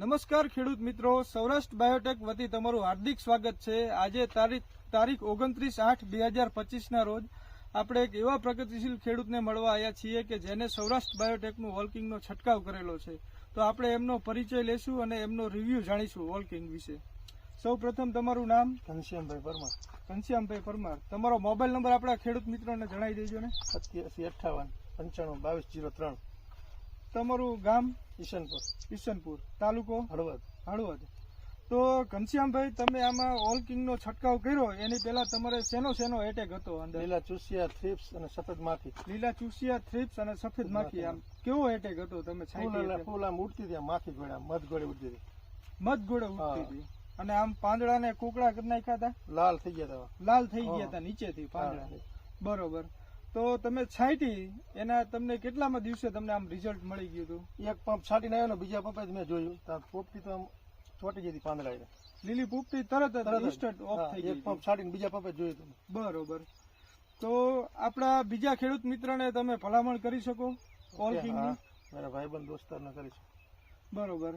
નમસ્કાર ખેડૂત મિત્રો. સૌરાષ્ટ્ર બાયોટેક વતી તમારું હાર્દિક સ્વાગત છે. આજે તારીખ તારીખ ઓગણત્રીસ આઠ બે હજાર પચીસના રોજ આપણે એક એવા પ્રગતિશીલ ખેડૂતને મળવા આવ્યા છીએ કે જેને સૌરાષ્ટ્ર બાયોટેકનું વોલ્કિંગનો છંટકાવ કરેલો છે. તો આપણે એમનો પરિચય લેશું અને એમનો રિવ્યુ જાણીશું વોલ્કિંગ વિશે. સૌ પ્રથમ તમારું નામ? ઘનશ્યામભાઈ પરમાર. ઘનશ્યામભાઈ પરમાર. તમારો મોબાઈલ નંબર આપણા ખેડૂત મિત્રોને જણાવી દેજો ને. સત્યાસી અઠ્ઠાવન પંચાણું બાવીસ જીરો ત્રણ. તમારું ગામ ઈશનપુર ઈશનપુર તાલુકો હળવદ. હળવદ. તો ઘનશ્યામભાઈ તમે આમાં ઓલ કિંગનો છંટકાવ કર્યો. એની પહેલા તમારે શેનો શેનો એટેક હતો અંદર? લીલા ચૂસિયા થ્રીપ્સ અને સફેદ માખી લીલા ચૂસિયા થ્રીપ્સ અને સફેદ માખી આમ કેવો એટેક હતો તમે ફૂલ છાંટી? ફૂલ આમ ઉડતી હતી માખી ગોળે મધ ગોળે ઉડતી હતી. મધ ગોળે ઉડતી હતી. અને આમ પાંદડા ને કોકડા કરી નાખ્યા હતા? લાલ થઈ ગયા હતા. લાલ થઈ ગયા હતા નીચેથી પાંદડા. બરોબર. તો તમે છાંટી એના તમને કેટલામાં દિવસે તમને આમ રિઝલ્ટ મળી ગયું હતું? એક પંપ છાંટીને આવ્યો ને બીજા પંપે જ મેં જોયું. તો પોપટી તો આમ ચોટી જતી પાંદડા લીલી પોપટી તરત. ઇન્સ્ટન્ટ ઓફ થઈ ગઈ એક. પંપ છાંટીને બીજા પંપે જોયું હતું. બરોબર. તો આપણા બીજા ખેડૂત મિત્રને તમે ભલામણ કરી શકો ઓલ કે મારા ભાઈબંધ દોસ્તારને કરીશું બરોબર.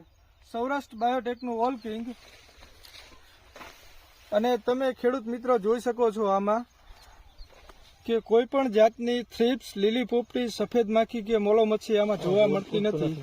સૌરાષ્ટ્ર બાયોટેકનું ઓલ કિંગ અને તમે ખેડૂત મિત્રો જોઈ શકો છો આમાં. કે કોઈ પણ જાતની થ્રીપ્સ લીલી પોપટી સફેદ માખી કે મોલો મચ્છી આમાં જોવા મળતી નથી.